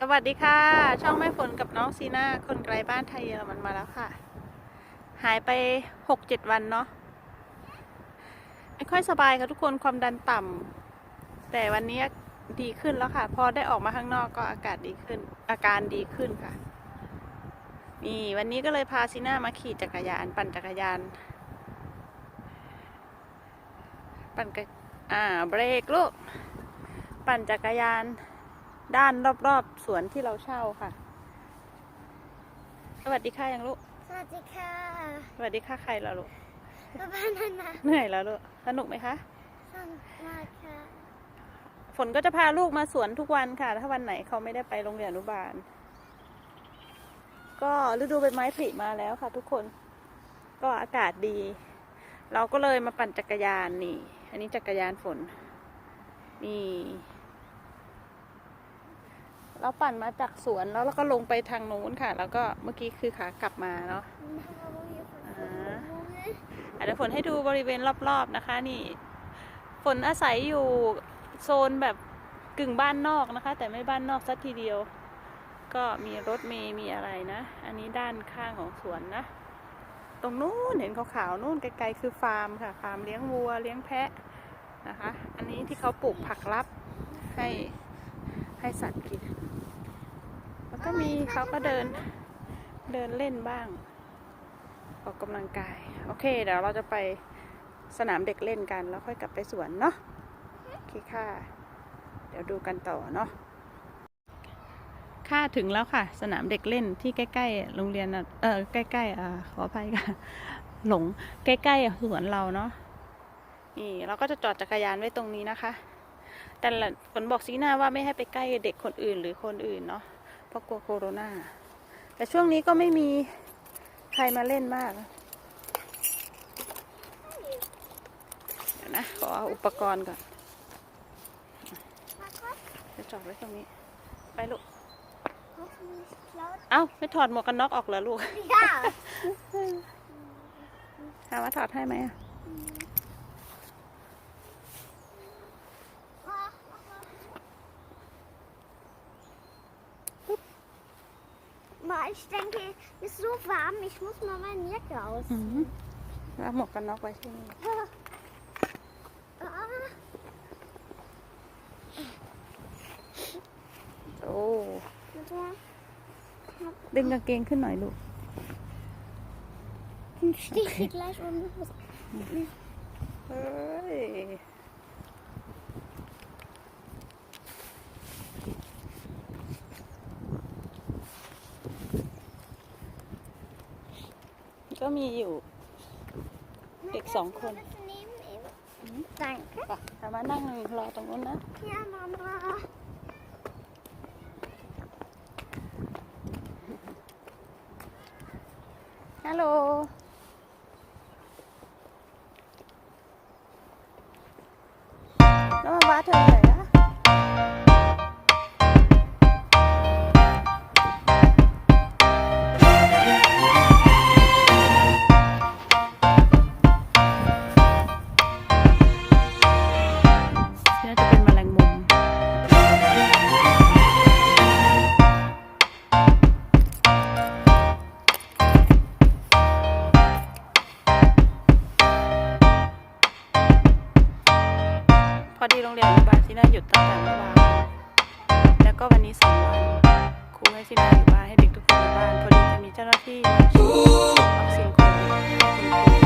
สวัสดีค่ะ ช่องแม่ฝนกับน้องซีน่าคนไกลบ้านไทยเยอรมันมาแล้วค่ะ หายไปหกเจ็ดวันเนาะไม่ค่อยสบายค่ะทุกคนความดันต่ำแต่วันนี้ดีขึ้นแล้วค่ะ พอได้ออกมาข้างนอกก็อากาศดีขึ้น อาการดีขึ้นค่ะ นี่วันนี้ก็เลยพาซีน่ามาขี่จักรยาน ปั่นจักรยาน ปั่นกะอ่าเบรกลูก ปั่นจักรยาน ด้านรอบๆสวนที่เราเช่าค่ะ สวัสดีค่ะยังลูก สวัสดีค่ะ สวัสดีค่ะใครล่ะลูกป้าบ้านนันนะเหนื่อยแล้วลูก สนุกไหมคะ สนุกมากค่ะ ฝนก็จะพาลูกมาสวนทุกวันค่ะ ถ้าวันไหนเขาไม่ได้ไปโรงเรียนอนุบาล ก็ฤดูใบไม้ผลิมาแล้วค่ะ ทุกคน ก็อากาศดี เราก็เลยมาปั่นจักรยานนี่ อันนี้จักรยานฝน นี่ เราปั่นมาจากสวนแล้วเราก็ลงไปทางนู้นค่ะ แล้วก็เมื่อกี้คือขากลับมาเนาะอาจจะฝนให้ดูบริเวณรอบๆนะคะ นี่ ฝนอาศัยอยู่โซนแบบกึ่งบ้านนอกนะคะ แต่ไม่บ้านนอกสักทีเดียว ก็มีรถเมย์มีอะไรนะ อันนี้ด้านข้างของสวนนะ ตรงนู้นเห็นขาวๆนู้นไกลๆคือฟาร์มค่ะ ฟาร์มเลี้ยงวัวเลี้ยงแพะนะคะ อันนี้ที่เขาปลูกผักลับให้ให้สัตว์กิน ก็มีเขาก็เดินเดินเล่นบ้าง ออกกำลังกาย โอเค เดี๋ยวเราจะไปสนามเด็กเล่นกัน แล้วค่อยกลับไปสวนเนาะโอเคค่ะ เดี๋ยวดูกันต่อเนาะค่าถึงแล้วค่ะ สนามเด็กเล่นที่ใกล้ๆโรงเรียนเออใกล้ๆอ่าขออภัยค่ะ หลงใกล้ๆสวนเราเนาะนี่เราก็จะจอดจักรยานไว้ตรงนี้นะคะ แต่ฝนบอกซีหน้าว่าไม่ให้ไปใกล้เด็กคนอื่นหรือคนอื่นเนาะ เพราะกลัวโคโรนาแต่ช่วงนี้ก็ไม่มีใครมาเล่นมากเดี๋ยวนะ ขอเอาอุปกรณ์ก่อนจะจอดไว้ตรงนี้ ไปลูก เอ้า ไม่ถอดหมวกกันน็อกออกเหรอลูกค่ะถามว่าถอดให้ไหมอะ Aber ich denke, es ist so warm, ich muss mal meine Jacke aus. อืมแล้วหมวกกันน็อกไว้ที่นี่ Ah, โอ้ der ดึงกางเกงขึ้นหน่อยลูก steht hier gleich unten. เก็มีอยู่ เด็กสองคน Danke. ป่ะสามารถนั่งรอตรงนู้นนะ Ja, Mama. ฮัลโหลแล้วมาบ้าเธอ อดีโรงเรียนอนุบาลที่น่าหยุดตั้งแต่เมื่อวานแล้วก็วันนี้สองวันครูให้ที่น่าอยู่บ้านให้เด็กทุกคนอยู่บ้านพอดีจะมีเจ้าหน้าที่มาฉีดวัคซีนโควิดให้คุณครู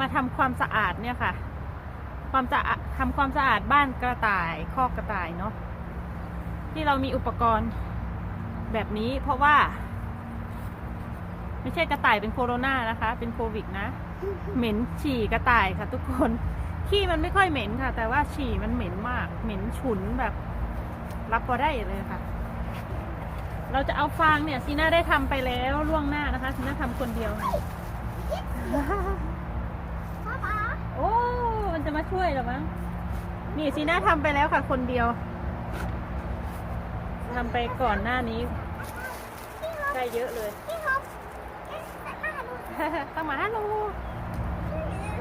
มาทำความสะอาดเนี่ยค่ะ ความสะอาดทำความสะอาดบ้านกระต่ายคอกกระต่ายเนาะที่เรามีอุปกรณ์แบบนี้เพราะว่า ไม่ใช่กระต่ายเป็นโคโรนานะคะ เป็นโควิดนะ เหม็นฉี่กระต่ายค่ะ ทุกคนขี้มันไม่ค่อยเหม็นค่ะ แต่ว่าฉี่มันเหม็นมาก เหม็นฉุนแบบ รับพอได้เลยค่ะ เราจะเอาฟางเนี่ยซีน่าได้ทำไปแล้วล่วงหน้านะคะซีน่าทำคนเดียว Papa. โอ้ มันจะมา ช่วยเหรอมั้งนี่ซีน่าทำไปแล้วค่ะ คนเดียวทำไปก่อนหน้านี้ได้เยอะเลย Ich hab. Ich sag ต้องมาฮัลโหล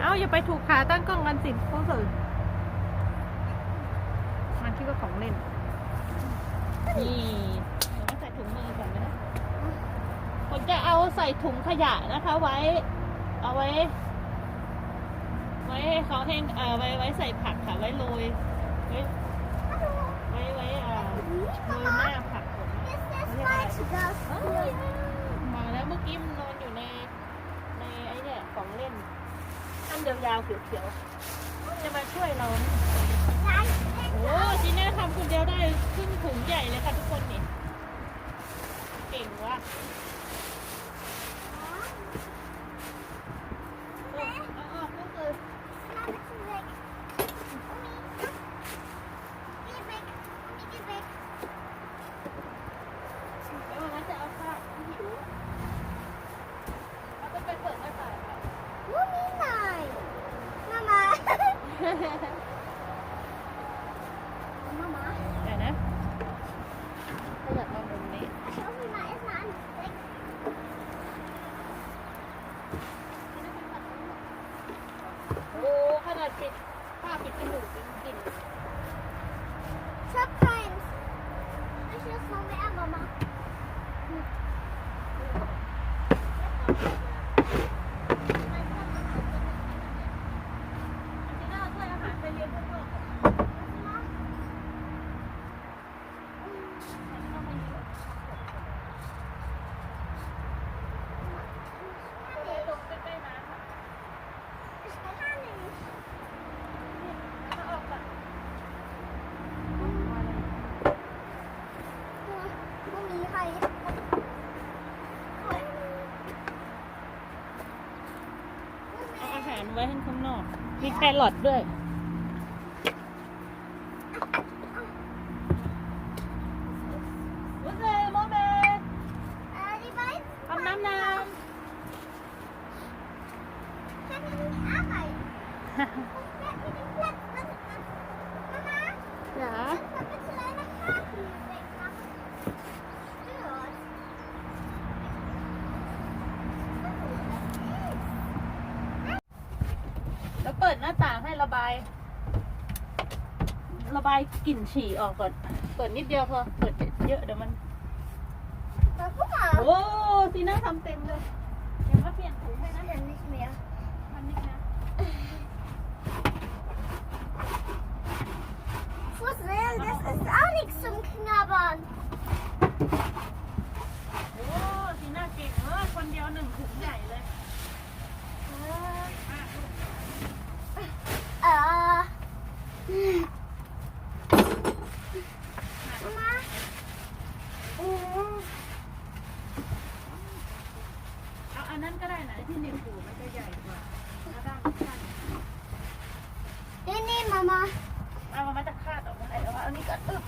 เอาอย่าไปถูกขาตั้งกล้องกันสิเขาสื่อมันคิดว่าของเล่น นี่เดี๋ยวมาใส่ถุงมือก่อนนะผมจะเอาใส่ถุงขยะนะคะไว้ เอาไว้ไว้ ให้เขาแห้งเอ่อไว้ไว้ใส่ผักค่ะ ไว้โรย ไว้ไว้ไว้เอ่อโรยหน้าผักผม Ist das falsch, das? เอ้ยมาแล้วเมื่อกี้มันนอนอยู่ในในไอ้เนี่ยของเล่น อันยาวๆเขียวๆจะมาช่วยเรา โอ้จีน่าทำคนเดียวได้ครึ่งถุงใหญ่เลยค่ะทุกคนนี่ เก่งว่ะเออเอาออกก็คือ nein, ist weg. Omi, geh weg. Omi, geh weg. แล้ววันนั้นจะเอาผ้าเราต้องไปเปิดหน้าต่างค่ะ Omi, nein. Mama. Mama. เดี๋ยวนะขยับมามุมนี้ Schau mir mal erstmal an. Weg. โอ้ขนาดปิดผ้าปิดจมูกยังกลิ่น Ich hab keins. Ich muss noch mehr, Mama. จีน่าช่วยอาหารไปเลี้ยงพวกเราค่ะเข้ามาอยู่ตรงใกล้ๆน้ำค่ะ Ich kann nicht. แล้วก็ออกแบบ Mami, hi. เอาอาหารไว้ข้างนอก มีแค รอทด้วย วุ้นเลยโมเบ Äh, die beiden ทำน้ำน้ können nicht arbeiten. Ich werde mir den Platz anmachen. Mama, ำจ๋า kannst du bitte deine Karten wegmachen? Stört. Was ist แล้วเปิดห น้าต่างให้ระบาย ระบายกลิ่นฉี่ออกก่อน เปิดนิดเดียวพอ เปิดเยอะเดี๋ยวมัน das? Guck mal. โอ้ซีน่าทำเต็มเลย เดี๋ยวมาเปลี่ยนถุงให้นะ Ja, nicht mehr. มันนี่นะ Fussel, das ist auch nichts zum Knabbern. โอ้ซีน่าเก่งเออคนเดียวหนึ่งถุงใหญ่เลย Äh. Mama. Mhm. เอาอันนั้นก็ได้นะที่หนึ่งถุงมันจะใหญ่กว่าแล้วด้านข้าง Nee, nee, Mama. เอามาจะคาดออกมาไหนแล้วเอาอันนี้ก่อนอึ๊บ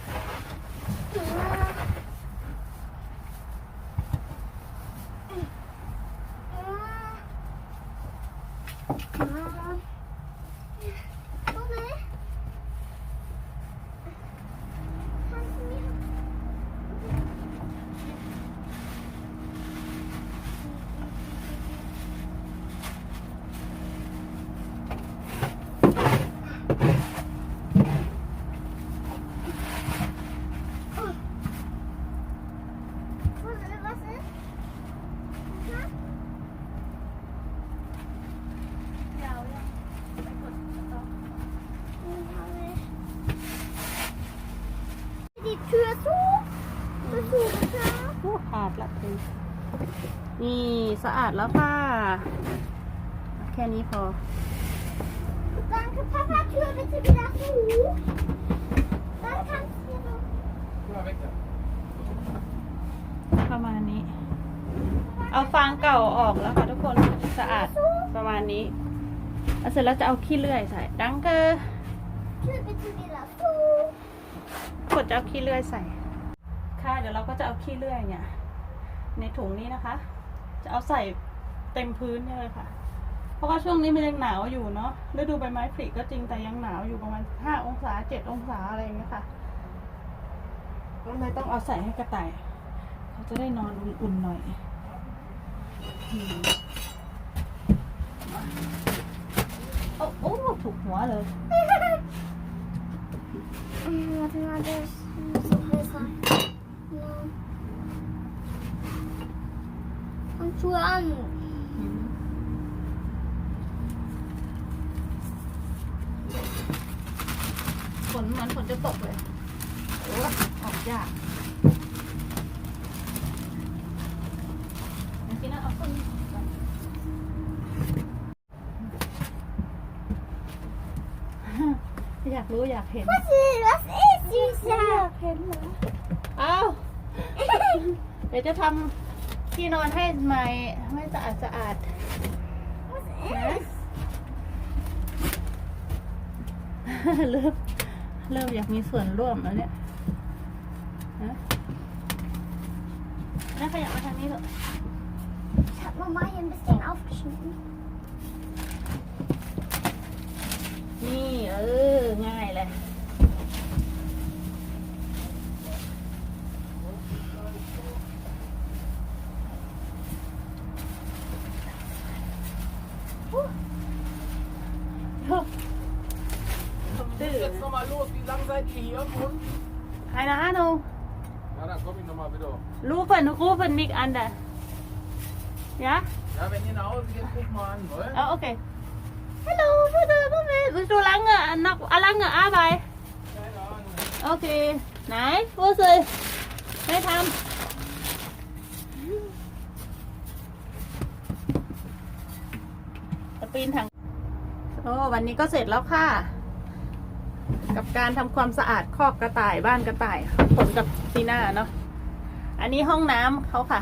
Was ist? Na? ยาวยัง อาดละเต็มนี่สะอาดแล้วค่ะ แค่นี้พอ Danke, Papa, Tür bitte wieder zu. Dann kannst du noch. ประมาณนี้ เอาฟางเก่าออกแล้วค่ะทุกคนสะอาดประมาณนี้แล้วเสร็จแล้วจะเอาขี้เลื่อยใส่ ดังเกอร์ Tür bitte wieder zu. กดจะเอาขี้เลื่อยใส่ ค่ะ เดี๋ยวเราก็จะเอาขี้เลื่อยเนี่ย ในถุงนี้นะคะ จะเอาใส่เต็มพื้นเนี่ยเลยค่ะ เพราะว่าช่วงนี้มันยังหนาวอยู่เนาะฤดูใบไม้ผลิก็จริงแต่ยังหนาวอยู่ประมาณห้าองศาเจ็ดองศาอะไรอย่างเงี้ยค่ะก็เลยต้องเอาใส่ให้กระต่าย เขาจะได้นอนอุ่นๆหน่อยอืมโอ้โอ้ถูกหัวเลย Mm, Warte mal, das muss so heiß sein. Ja. Und Schuhe an. อืมฝนเหมือนฝนจะตกเลยโอ้ออกยากเมื่อกี้นะเอาคนก่อนอยากรู้อยากเห็น Was ist, was ist süßer? เอาเดี๋ยวจะทำ ที่นอนให้ใหม่ให้สะอาดสะอาด Was นะ ist? เริ่มเริ่มอยากมีส่วนร่วมแล้วเนี่ยนะน่าขยับมาทางนี้เถอะ Ich habe Mama hier ein bisschen aufgeschnitten. นี่ เออ ง่ายเลย ดื้อ Jetzt nochmal los, wie lange seid ihr hier? Und? ใครนะหนู Ja, dann komm ich nochmal wieder. รู้เพิ่นรู้เพิ่นมิกอันเดะยะ Ja, wenn ihr nach Hause geht, guck mal an, wohl? เอาโอเคฮัลโหลพูดเถอะพูดเลยดูลังเงอะนักอลังเงอะอาไป Keine Ahnung. โอเคไหนพูดเลยไม่ทำจะปีนทางโอ้วันนี้ก็เสร็จแล้วค่ะ กับการทำความสะอาดคอกกระต่ายบ้านกระต่ายผลกับซีน่าเนาะอันนี้ห้องน้ำเขาค่ะ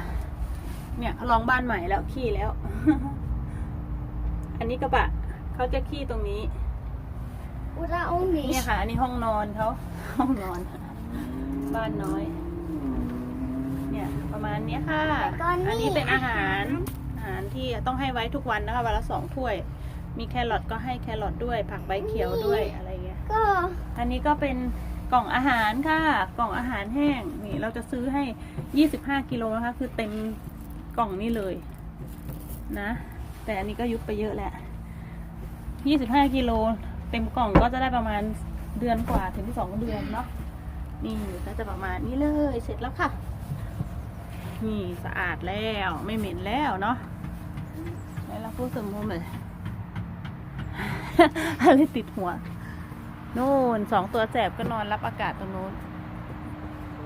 เนี่ยลองบ้านใหม่แล้วขี้แล้ว อันนี้กระบะเขาจะขี้ตรงนี้ Oder auch เนี่ย nicht. ค่ะ อันนี้ห้องนอนเขาห้องนอน บ้านน้อย เนี่ยประมาณเนี้ยค่ะ แล้วก็นี่ อันนี้เป็นอาหาร อาหารที่ต้องให้ไว้ทุกวันนะคะวันละสองถ้วย มีแครอทก็ให้แครอทด้วย ผักใบเขียวด้วยอะไร เงี้ย Go. อันนี้ก็เป็นกล่องอาหารค่ะ กล่องอาหารแห้งนี่เราจะซื้อให้25กิโลนะคะ คือเต็มกล่องนี้เลยนะ แต่อันนี้ก็ยุบไปเยอะแหละ25กิโลเต็มกล่องก็จะได้ประมาณเดือนกว่าถึงสองเดือนเนาะนี่ก็จะประมาณนี้เลยเสร็จแล้วค่ะ นี่สะอาดแล้วไม่เหม็นแล้วเนาะแล้วเราพูดสมมติเลยอะไรติดหัว น่นสองตัวแสบก็นอนรับอากาศตรงนู้น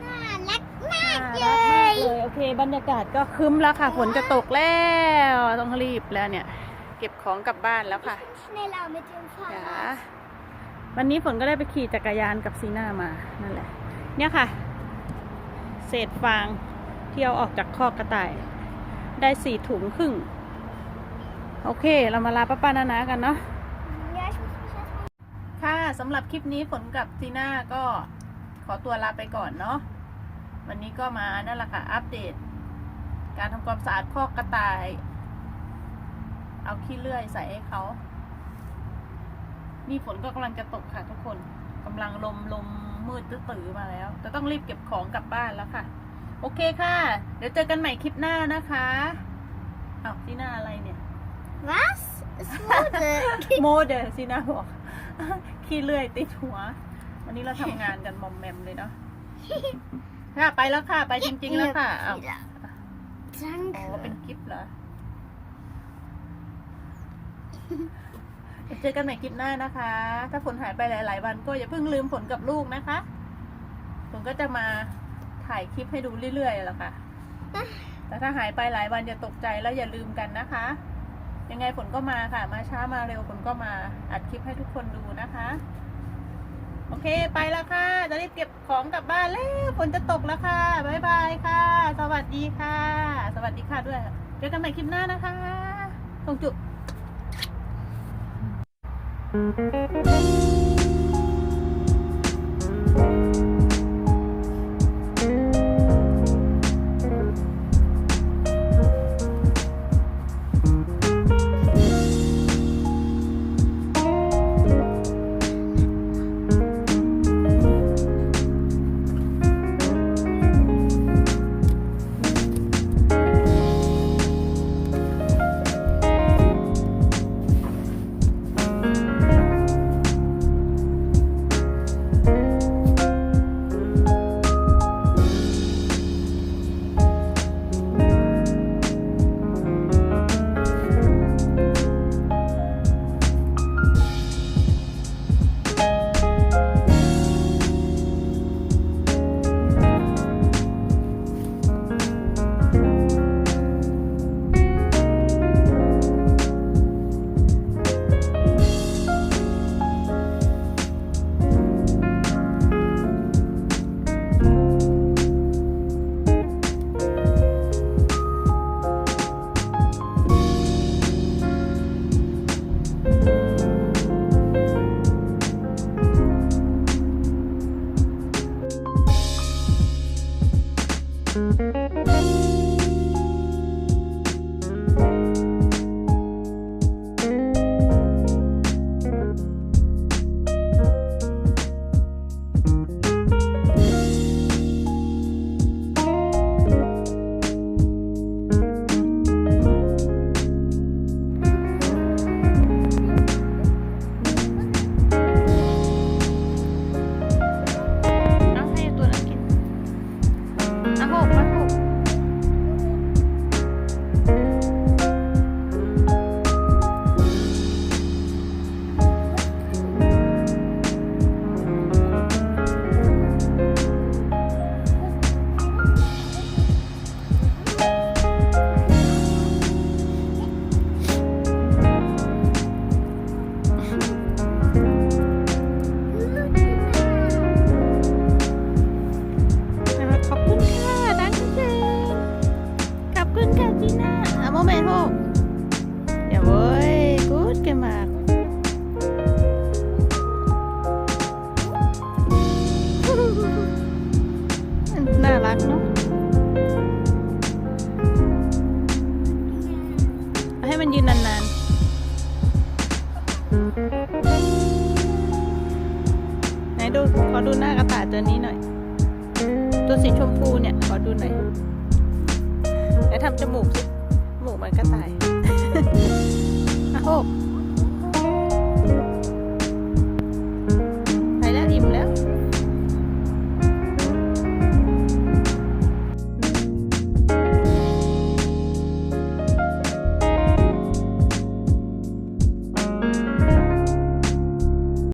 น่ารักมากน่าเลรักมากยเลยโอเค บรรยากาศก็ครึ้มแล้วค่ะฝนจะตกแล้วต้องรีบแล้วเนี่ย เก็บของกลับบ้านแล้วค่ะ Schneller mit dem จ๋า Fahrrad. วันนี้ฝนก็ได้ไปขี่จักรยานกับซีน่ามานั่นแหละ เนี่ยค่ะ เศษฟางที่เอาออกจากคอกกระต่าย ได้สี่ถุงครึ่ง โอเค เรามาลาป้าป้านานากันเนาะ ค่ะสำหรับคลิปนี้ฝนกับซีน่าก็ขอตัวลาไปก่อนเนาะวันนี้ก็มานั่นแหละค่ะ อัปเดต การทำความสะอาดคอกกระต่าย เอาขี้เลื่อยใส่ให้เขานี่ฝนก็กำลังจะตกค่ะทุกคนกำลังลมลมมืดตื้อๆมาแล้ว จะต้องรีบเก็บของกลับบ้านแล้วค่ะ โอเคค่ะ เดี๋ยวเจอกันใหม่คลิปหน้านะคะอ้าวซีน่าอะไรเนี่ย Was? Es wurde. โม เดลสินะบอกขี้เลื่อยติดหัว วันนี้เราทำงานกันมอมแมมเลยเนาะค่ะไปแล้วค่ะ ไปจริง ๆ แล้วค่ะอ้าว Wieder. อ๋อเป็น Danke. คลิปเหรอเจอกันใหม่คลิปหน้านะคะ ถ้าฝนหายไปหลาย ๆ วันก็อย่าเพิ่งลืมฝนกับลูกนะคะผมก็จะมาถ่ายคลิปให้ดูเรื่อยๆแหละค่ะ แต่ถ้าหายไปหลายวันอย่าตกใจแล้วอย่าลืมกันนะคะ ยังไงฝนก็มาค่ะ มาช้ามาเร็วฝนก็มาอัดคลิปให้ทุกคนดูนะคะ โอเคไปแล้วค่ะ จะรีบเก็บของกลับบ้านแล้วฝนจะตกแล้วค่ะบ๊ายบายค่ะ สวัสดีค่ะ สวัสดีค่ะด้วยเจอกันใหม่คลิปหน้านะคะตรงจุเอา